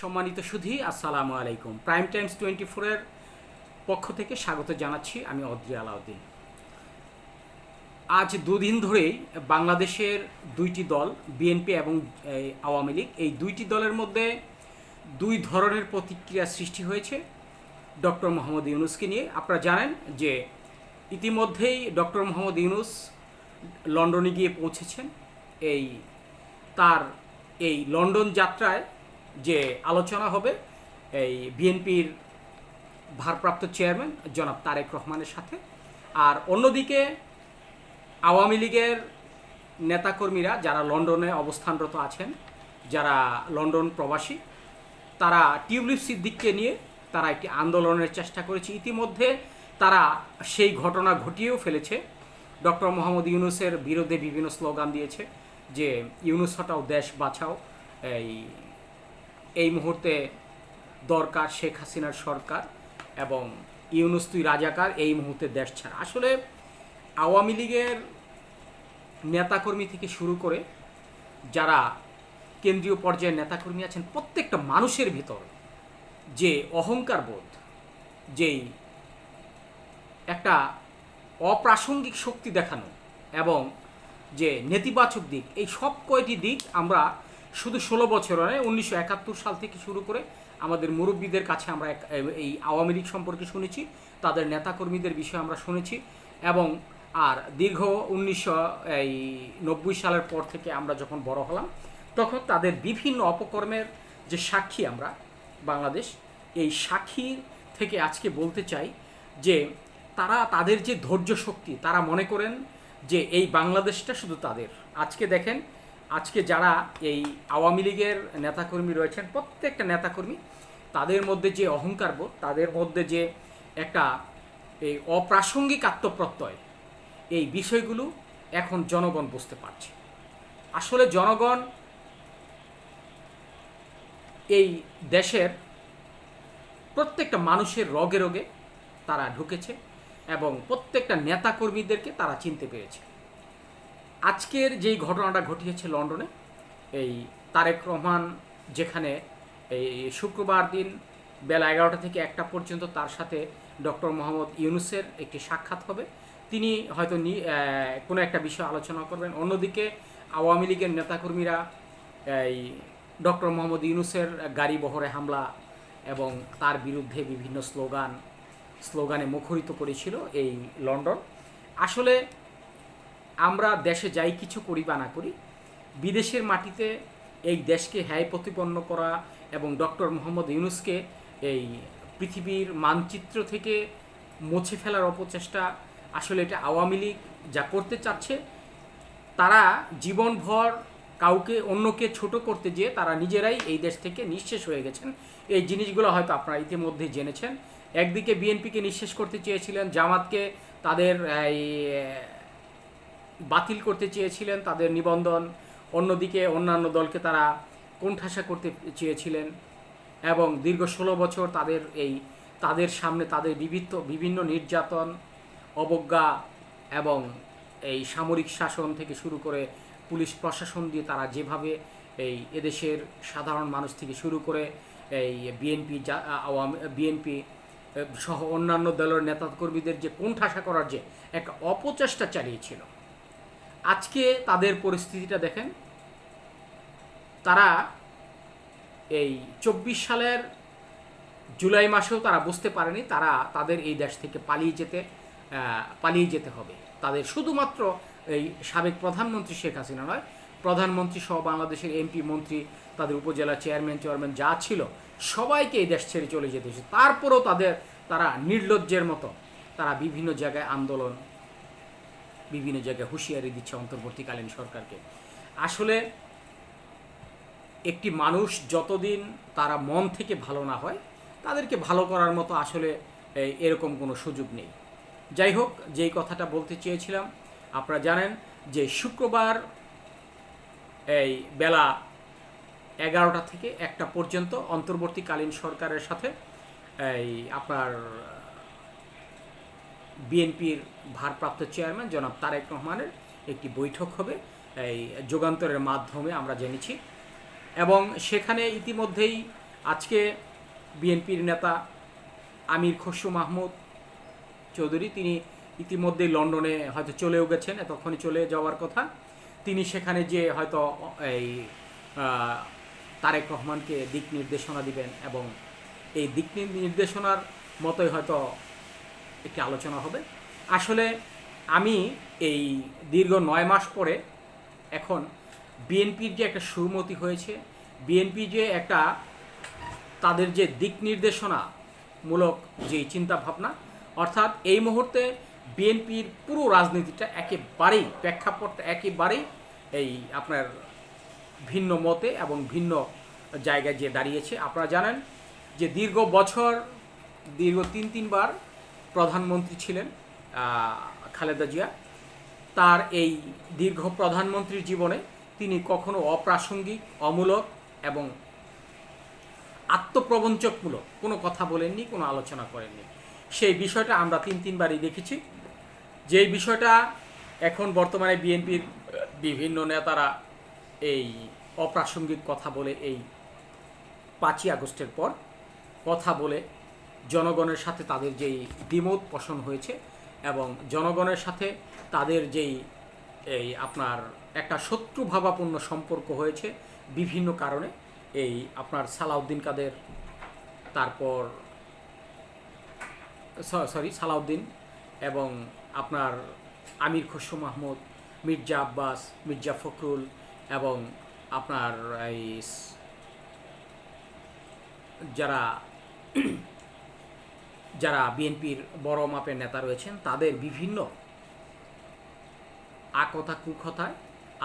সম্মানিত সুধী, আসসালামু আলাইকুম। প্রাইম টাইমস টোয়েন্টি ফোরের পক্ষ থেকে স্বাগত জানাচ্ছি আমি অদ্রি আলাউদ্দিন। আজ দুদিন ধরেই বাংলাদেশের দুইটি দল বিএনপি এবং আওয়ামী লীগ, এই দুইটি দলের মধ্যে দুই ধরনের প্রতিক্রিয়া সৃষ্টি হয়েছে ডক্টর মোহাম্মদ ইউনুসকে নিয়ে। আপনারা জানেন যে ইতিমধ্যেই ডক্টর মোহাম্মদ ইউনুস লন্ডনে গিয়ে পৌঁছেছেন। এই, তার এই লন্ডন যাত্রায় যে আলোচনা হবে, এই বিএনপির ভারপ্রাপ্ত চেয়ারম্যান জনাব তারেক রহমানের সাথে। আর অন্যদিকে আওয়ামী লীগের নেতাকর্মীরা যারা লন্ডনে অবস্থানরত আছেন, যারা লন্ডন প্রবাসী, তারা টিউলিপ সিদ্দিককে নিয়ে তারা একটি আন্দোলনের চেষ্টা করেছে। ইতিমধ্যে তারা সেই ঘটনা ঘটিয়েও ফেলেছে। ডক্টর মোহাম্মদ ইউনুসের বিরুদ্ধে বিভিন্ন স্লোগান দিয়েছে যে, ইউনুস হটাও, দেশ বাঁচাও। এই এই মুহূর্তে দরকার শেখ হাসিনার সরকার এবং ইউনুস তুই রাজাকার, এই মুহূর্তে দেশ ছাড়া। আসলে আওয়ামী লীগের নেতাকর্মী থেকে শুরু করে যারা কেন্দ্রীয় পর্যায়ের নেতাকর্মী আছেন, প্রত্যেকটা মানুষের ভিতর যে অহংকার বোধ, যেই একটা অপ্রাসঙ্গিক শক্তি দেখানো এবং যে নেতিবাচক দিক, এই সব কয়টি দিক আমরা শুধু ষোলো বছর নয়, উনিশশো একাত্তর সাল থেকে শুরু করে আমাদের মুরব্বীদের কাছে আমরা এই আওয়ামী লীগ সম্পর্কে শুনেছি, তাদের নেতাকর্মীদের বিষয়ে আমরা শুনেছি এবং আর দীর্ঘ উনিশশো, এই নব্বই সালের পর থেকে আমরা যখন বড় হলাম, তখন তাদের বিভিন্ন অপকর্মের যে সাক্ষী আমরা বাংলাদেশ, এই সাক্ষী থেকে আজকে বলতে চাই যে তারা, তাদের যে ধৈর্য শক্তি, তারা মনে করেন যে এই বাংলাদেশটা শুধু তাদের। আজকে দেখেন আজকে যারা এই আওয়ামী লীগের নেতাকর্মী রয়েছেন, প্রত্যেকটা নেতাকর্মী তাদের মধ্যে যে অহংকার বোধ, তাদের মধ্যে যে একটা এই অপ্রাসঙ্গিক আত্মপ্রত্যয়, এই বিষয়গুলো এখন জনগণ বুঝতে পারছে। আসলে জনগণ এই দেশের প্রত্যেকটা মানুষের রগে রোগে তারা ঢুকেছে এবং প্রত্যেকটা নেতাকর্মীদেরকে তারা চিনতে পেরেছে। আজকের যেই ঘটনাটা ঘটিয়েছে লন্ডনে, এই তারেক রহমান যেখানে এই শুক্রবার দিন বেলা এগারোটা থেকে একটা পর্যন্ত তার সাথে ডক্টর মোহাম্মদ ইউনুসের একটি সাক্ষাৎ হবে। তিনি হয়তো কোনো একটা বিষয় আলোচনা করবেন। অন্যদিকে আওয়ামী লীগের নেতাকর্মীরা এই ডক্টর মোহাম্মদ ইউনুসের গাড়ি বহরে হামলা এবং তার বিরুদ্ধে বিভিন্ন স্লোগান, স্লোগানে মুখরিত করেছিল এই লন্ডন। আসলে আমরা দেশে যাই, কিছু করি বা না করি, বিদেশের মাটিতে এই দেশকে হ্যায় প্রতিপন্ন করা এবং ডক্টর মোহাম্মদ ইউনুসকে এই পৃথিবীর মানচিত্র থেকে মুছে ফেলার অপচেষ্টা আসলে এটা আওয়ামী লীগ যা করতে চাচ্ছে, তারা জীবনভর কাউকে অন্যকে ছোট করতে যেয়ে তারা নিজেরাই এই দেশ থেকে নিঃশেষ হয়ে গেছেন। এই জিনিসগুলো হয়তো আপনারা ইতিমধ্যেই জেনেছেন। একদিকে বিএনপিকে নিঃশেষ করতে চেয়েছিলেন জামাতকে, তাদের বাতিল করতে চেয়েছিলেন তাদের নিবন্ধন, অন্যদিকে অন্যান্য দলকে তারা কোণঠাসা করতে চেয়েছিলেন এবং দীর্ঘ ষোলো বছর তাদের এই, তাদের সামনে তাদের বিভিন্ন বিভিন্ন নির্যাতন, অবজ্ঞা এবং এই সামরিক শাসন থেকে শুরু করে পুলিশ প্রশাসন দিয়ে তারা যেভাবে এই এদেশের সাধারণ মানুষ থেকে শুরু করে এই বিএনপি আওয়ামী, বিএনপি সহ অন্যান্য দলের নেতাকর্মীদের যে কোণঠাসা করার যে একটা অপচেষ্টা চালিয়েছিল। আজকে তাদের পরিস্থিতিটা দেখেন। তারা এই চব্বিশ সালের জুলাই মাসেও তারা বুঝতে পারেনি তারা তাদের এই দেশ থেকে পালিয়ে যেতে পালিয়ে যেতে হবে। তাদের শুধুমাত্র এই সাবেক প্রধানমন্ত্রী শেখ হাসিনা নয়, প্রধানমন্ত্রী সহ বাংলাদেশের এমপি, মন্ত্রী, তাদের উপজেলা চেয়ারম্যান চেয়ারম্যান যা ছিল, সবাইকে এই দেশ ছেড়ে চলে যেতে হয়েছে। তারপরেও তাদের, তারা নির্লজ্জের মতো তারা বিভিন্ন জায়গায় আন্দোলন বিভিন্ন জায়গায় হুঁশিয়ারি দিচ্ছে অন্তর্বর্তীকালীন সরকারকে। আসলে একটি মানুষ যতদিন তারা মন থেকে ভালো না হয়, তাদেরকে ভালো করার মতো আসলে এরকম কোনো সুযোগ নেই। যাই হোক, যেই কথাটা বলতে চেয়েছিলাম, আপনারা জানেন যে শুক্রবার এই বেলা এগারোটা থেকে একটা পর্যন্ত অন্তর্বর্তীকালীন সরকারের সাথে এই আপনার বিএনপির ভারপ্রাপ্ত চেয়ারম্যান জনাব তারেক রহমানের একটি বৈঠক হবে। এই যুগান্তরের মাধ্যমে আমরা জেনেছি। এবং সেখানে ইতিমধ্যেই আজকে বিএনপির নেতা আমির খসরু মাহমুদ চৌধুরী, তিনি ইতিমধ্যেই লন্ডনে হয়তো চলেও গেছেন, এতক্ষণে চলে যাওয়ার কথা। তিনি সেখানে যে হয়তো এই তারেক রহমানকে দিক নির্দেশনা দিবেন এবং এই দিক নির- নির্দেশনার মতোই হয়তো একটি আলোচনা হবে। আসলে আমি এই দীর্ঘ নয় মাস পরে এখন বিএনপির যে একটা সুমতি হয়েছে, বিএনপি যে একটা তাদের যে দিক নির্দেশনামূলক যে চিন্তা ভাবনা অর্থাৎ এই মুহূর্তে বিএনপির পুরো রাজনীতিটা একেবারেই প্রেক্ষাপটটা একেবারেই এই আপনার ভিন্ন মতে এবং ভিন্ন জায়গায় যে দাঁড়িয়েছে। আপনারা জানেন যে দীর্ঘ বছর, দীর্ঘ তিন তিনবার প্রধানমন্ত্রী ছিলেন খালেদা জিয়া। তার এই দীর্ঘ প্রধানমন্ত্রীর জীবনে তিনি কখনো অপ্রাসঙ্গিক, অমূলক এবং আত্মপ্রবঞ্চকমূলক কোনো কথা বলেননি, কোনো আলোচনা করেননি। সেই বিষয়টা আমরা তিন তিনবারই দেখেছি। যেই বিষয়টা এখন বর্তমানে বিএনপির বিভিন্ন নেতারা এই অপ্রাসঙ্গিক কথা বলে এই পাঁচই আগস্টের পর কথা বলে জনগণের সাথে তাদের যেই দ্বিমত পোষণ হয়েছে এবং জনগণের সাথে তাদের যেই এই আপনার একটা শত্রুভাবাপূর্ণ সম্পর্ক হয়েছে বিভিন্ন কারণে, এই আপনার সালাউদ্দিন কাদের, তারপর সরি সালাউদ্দিন এবং আপনার আমির খসরু মাহমুদ, মির্জা আব্বাস, মির্জা ফখরুল এবং আপনার এই যারা যারা বিএনপির বড় মাপের নেতা রয়েছেন, তাদের বিভিন্ন আকথা কুকথায়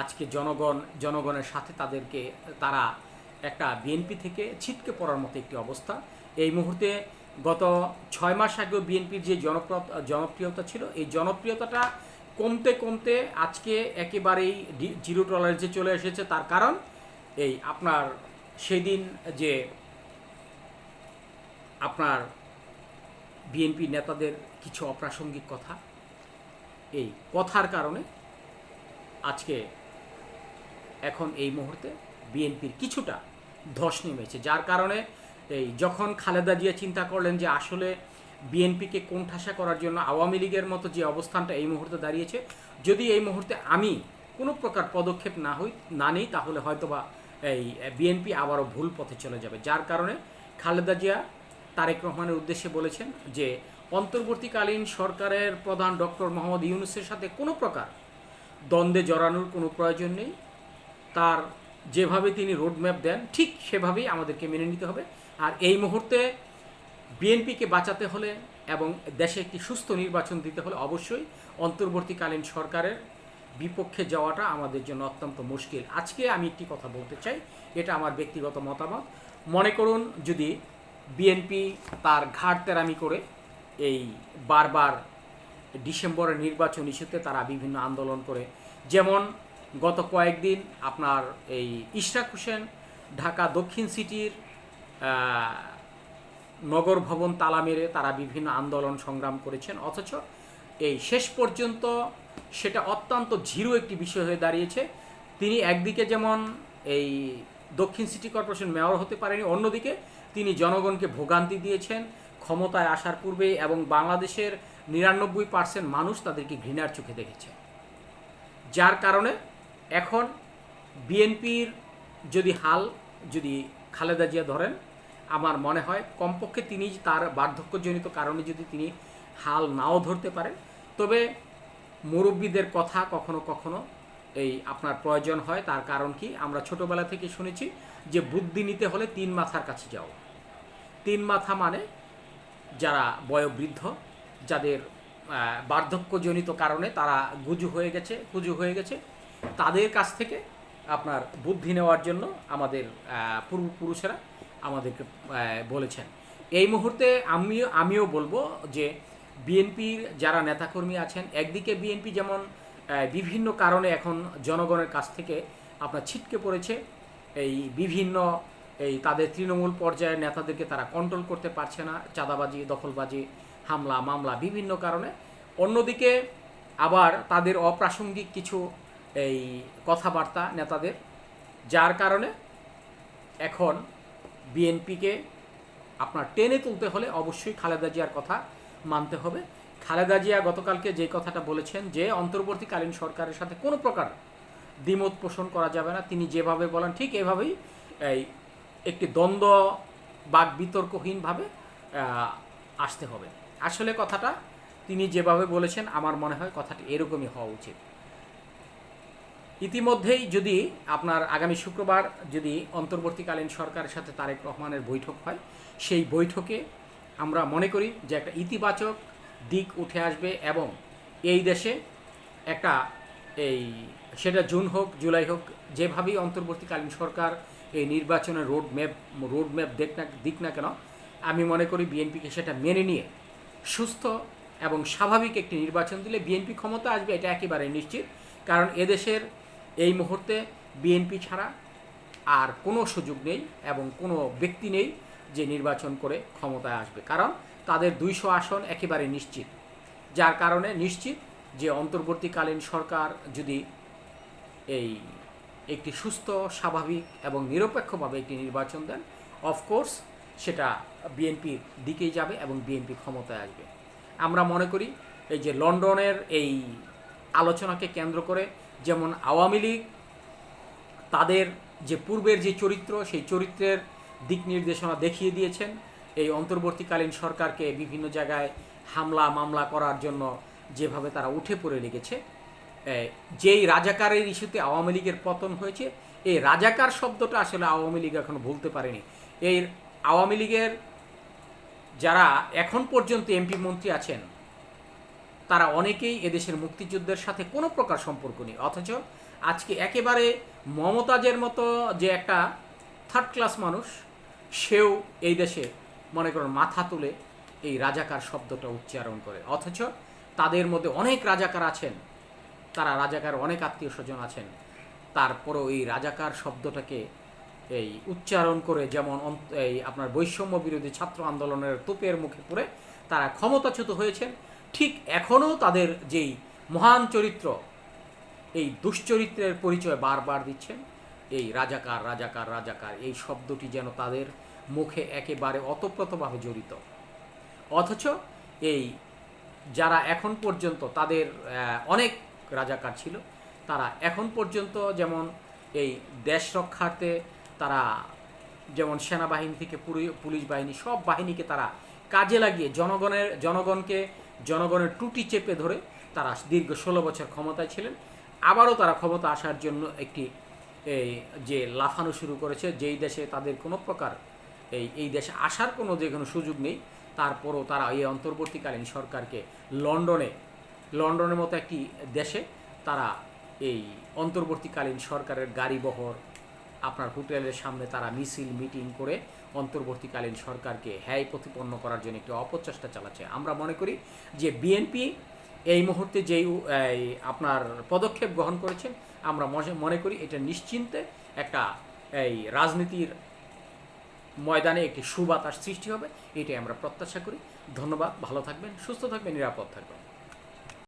আজকে জনগণ, জনগণের সাথে তাদেরকে, তারা একটা বিএনপি থেকে ছিটকে পড়ার মতো একটি অবস্থা। এই মুহূর্তে গত ছয় মাস আগেও বিএনপির যে জনপ্রিয় জনপ্রিয়তা ছিল, এই জনপ্রিয়তাটা কমতে কমতে আজকে একেবারেই জিরো টলারেন্সে চলে এসেছে। তার কারণ এই আপনার সেদিন যে আপনার বিএনপি নেতাদের কিছু অপ্রাসঙ্গিক কথা। এই কথার কারণে আজকে এখন এই মুহূর্তে বিএনপির কিছুটা ধস নেমেছে, যার কারণে এই যখন খালেদা জিয়া চিন্তা করলেন যে আসলে বিএনপিকে কোণঠাসা করার জন্য আওয়ামী লীগের মতো যে অবস্থানটা এই মুহূর্তে দাঁড়িয়েছে, যদি এই মুহূর্তে আমি কোনো প্রকার পদক্ষেপ না হই, না নিই, তাহলে হয়তোবা এই বিএনপি আবারও ভুল পথে চলে যাবে। যার কারণে খালেদা জিয়া তারেক রহমানের উদ্দেশ্যে বলেছেন যে, অন্তর্বর্তীকালীন সরকারের প্রধান ডক্টর মোহাম্মদ ইউনুসের সাথে কোনো প্রকার দ্বন্দ্বে জড়ানোর কোনো প্রয়োজন নেই। তার যেভাবে তিনি রোডম্যাপ দেন, ঠিক সেভাবেই আমাদেরকে মেনে নিতে হবে। আর এই মুহূর্তে বিএনপিকে বাঁচাতে হলে এবং দেশে একটি সুস্থ নির্বাচন দিতে হলে অবশ্যই অন্তর্বর্তীকালীন সরকারের বিপক্ষে যাওয়াটা আমাদের জন্য অত্যন্ত মুশকিল। আজকে আমি একটি কথা বলতে চাই, এটা আমার ব্যক্তিগত মতামত। মনে করুন, যদি বিএনপি তার ঘাট তেরামি করে এই বারবার ডিসেম্বরের নির্বাচন ইস্যুতে তারা বিভিন্ন আন্দোলন করে। যেমন গত কয়েকদিন আপনার এই ইশরাক হোসেন ঢাকা দক্ষিণ সিটির নগর ভবন তালা মেরে তারা বিভিন্ন আন্দোলন সংগ্রাম করেছেন। অথচ এই শেষ পর্যন্ত সেটা অত্যন্ত জিরো একটি বিষয় হয়ে দাঁড়িয়েছে। তিনি একদিকে যেমন এই দক্ষিণ সিটি কর্পোরেশন মেয়র হতে পারেনি, অন্যদিকে তিনি জনগণকে ভোগান্তি দিয়েছেন, ক্ষমতায় আসার পূর্বে এবং বাংলাদেশের নিরানব্বই পার্সেন্ট মানুষ তাদেরকে ঘৃণার চোখে দেখেছে। যার কারণে এখন বিএনপির যদি হাল যদি খালেদা জিয়া ধরেন, আমার মনে হয় কমপক্ষে তিনি তার বার্ধক্যজনিত কারণে যদি তিনি হাল নাও ধরতে পারেন, তবে মুরব্বীদের কথা কখনো কখনো এই আপনার প্রয়োজন হয়। তার কারণ কি? আমরা ছোটবেলা থেকে শুনেছি যে বুদ্ধি নিতে হলে তিন মাথার কাছে যাও। তিন মাথা মানে যারা বয়োবৃদ্ধ, যাদের বার্ধক্যজনিত কারণে তারা গুজু হয়ে গেছে, কুজু হয়ে গেছে, তাদের কাছ থেকে আপনার বুদ্ধি নেওয়ার জন্য আমাদের পূর্বপুরুষেরা আমাদেরকে বলেছেন। এই মুহূর্তে আমিও আমিও বলব যে বিএনপির যারা নেতাকর্মী আছেন, একদিকে বিএনপি যেমন বিভিন্ন কারণে এখন জনগণের কাছ থেকে আপনার ছিটকে পড়েছে এই বিভিন্ন, এই তাদের তৃণমূল পর্যায়ের নেতাদেরকে তারা কন্ট্রোল করতে পারছে না। চাঁদাবাজি, দখলবাজি, হামলা, মামলা বিভিন্ন কারণে। অন্যদিকে আবার তাদের অপ্রাসঙ্গিক কিছু এই কথাবার্তা নেতাদের, যার কারণে এখন বিএনপিকে আপনার টেনে তুলতে হলে অবশ্যই খালেদা জিয়ার কথা মানতে হবে। খালেদা জিয়া গতকালকে যে কথাটা বলেছেন যে, অন্তর্বর্তীকালীন সরকারের সাথে কোনো প্রকার দ্বিমত পোষণ করা যাবে না। তিনি যেভাবে বলেন, ঠিক এভাবেই এই একটি দ্বন্দ্ব বাক বিতর্কহীনভাবে আসতে হবে। আসলে কথাটা তিনি যেভাবে বলেছেন, আমার মনে হয় কথাটি এরকমই হওয়া উচিত। ইতিমধ্যেই যদি আপনার আগামী শুক্রবার যদি অন্তর্বর্তীকালীন সরকারের সাথে তারেক রহমানের বৈঠক হয়, সেই বৈঠকে আমরা মনে করি যে একটা ইতিবাচক দিক উঠে আসবে এবং এই দেশে একটা এই সেটা জুন হোক, জুলাই হোক, যেভাবেই অন্তর্বর্তীকালীন সরকার এই নির্বাচনের রোড ম্যাপ রোড ম্যাপ দেখ না, দিক না কেন, আমি মনে করি বিএনপিকে সেটা মেনে নিয়ে সুস্থ এবং স্বাভাবিক একটি নির্বাচন দিলে বিএনপি ক্ষমতা আসবে, এটা একেবারে নিশ্চিত। কারণ এদেশের এই মুহূর্তে বিএনপি ছাড়া আর কোনো সুযোগ নেই এবং কোনো ব্যক্তি নেই যে নির্বাচন করে ক্ষমতায় আসবে। কারণ তাদের দুইশো আসন একেবারে নিশ্চিত। যার কারণে নিশ্চিত যে অন্তর্বর্তীকালীন সরকার যদি এই একটি সুস্থ, স্বাভাবিক এবং নিরপেক্ষভাবে একটি নির্বাচন দেন। অফকোর্স সেটা বিএনপির দিকেই যাবে এবং বিএনপি ক্ষমতায় আসবে। আমরা মনে করি এই যে লন্ডনের এই আলোচনাকে কেন্দ্র করে যেমন আওয়ামী লীগ তাদের যে পূর্বের যে চরিত্র, সেই চরিত্রের দিক নির্দেশনা দেখিয়ে দিয়েছেন। এই অন্তর্বর্তীকালীন সরকারকে বিভিন্ন জায়গায় হামলা মামলা করার জন্য যেভাবে তারা উঠে পড়ে লেগেছে যেই রাজাকারের ইস্যুতে আওয়ামী লীগের পতন হয়েছে, এই রাজাকার শব্দটা আসলে আওয়ামী লীগ এখনও ভুলতে পারেনি। এই আওয়ামী লীগের যারা এখন পর্যন্ত এমপি মন্ত্রী আছেন, তারা অনেকেই এদেশের মুক্তিযুদ্ধের সাথে কোনো প্রকার সম্পর্ক নেই। অথচ আজকে একেবারে মমতাজের মতো যে একটা থার্ড ক্লাস মানুষ, সেও এই দেশে মনে করেন মাথা তুলে এই রাজাকার শব্দটা উচ্চারণ করে। অথচ তাদের মধ্যে অনেক রাজাকার আছেন তারা রাজাকার, অনেক আত্মীয় স্বজন আছেন। তারপরও এই রাজাকার শব্দটাকে এই উচ্চারণ করে যেমন এই আপনার বৈষম্য বিরোধী ছাত্র আন্দোলনের তোপের মুখে পড়ে তারা ক্ষমতাচ্যুত হয়েছেন। ঠিক এখনও তাদের যেই মহান চরিত্র, এই দুশ্চরিত্রের পরিচয় বারবার দিচ্ছেন, এই রাজাকার রাজাকার রাজাকার, এই শব্দটি যেন তাদের মুখে একেবারে অতপ্রতভাবে জড়িত। অথচ এই যারা এখন পর্যন্ত তাদের অনেক রাজাকার ছিল। তারা এখন পর্যন্ত যেমন এই দেশ রক্ষার্থে তারা যেমন সেনাবাহিনী থেকে পুলিশ বাহিনী সব বাহিনীকে তারা কাজে লাগিয়ে জনগণের, জনগণকে, জনগণের টুটি চেপে ধরে তারা দীর্ঘ ষোলো বছর ক্ষমতায় ছিলেন। আবারও তারা ক্ষমতা আসার জন্য একটি এই যে লাফানো শুরু করেছে, যেই দেশে তাদের কোনো প্রকার এই এই দেশে আসার কোনো যে কোনো সুযোগ নেই, তারপরও তারা এই অন্তর্বর্তীকালীন সরকারকে লন্ডনে লন্ডনের মতো একটি দেশে তারা এই অন্তর্বর্তীকালীন সরকারের গাড়ি বহর, আপনার হোটেলের সামনে তারা মিছিল, মিটিং করে অন্তর্বর্তীকালীন সরকারকে হ্যায় প্রতিপন্ন করার জন্য একটি অপচেষ্টা চালাচ্ছে। আমরা মনে করি যে বিএনপি এই মুহূর্তে যেই আপনার পদক্ষেপ গ্রহণ করেছেন, আমরা মনে করি এটা নিশ্চিন্তে একটা, এই রাজনীতির ময়দানে একটি সুবাতাস সৃষ্টি হবে, এটাই আমরা প্রত্যাশা করি। ধন্যবাদ, ভালো থাকবেন, সুস্থ থাকবেন, নিরাপদ থাকবেন।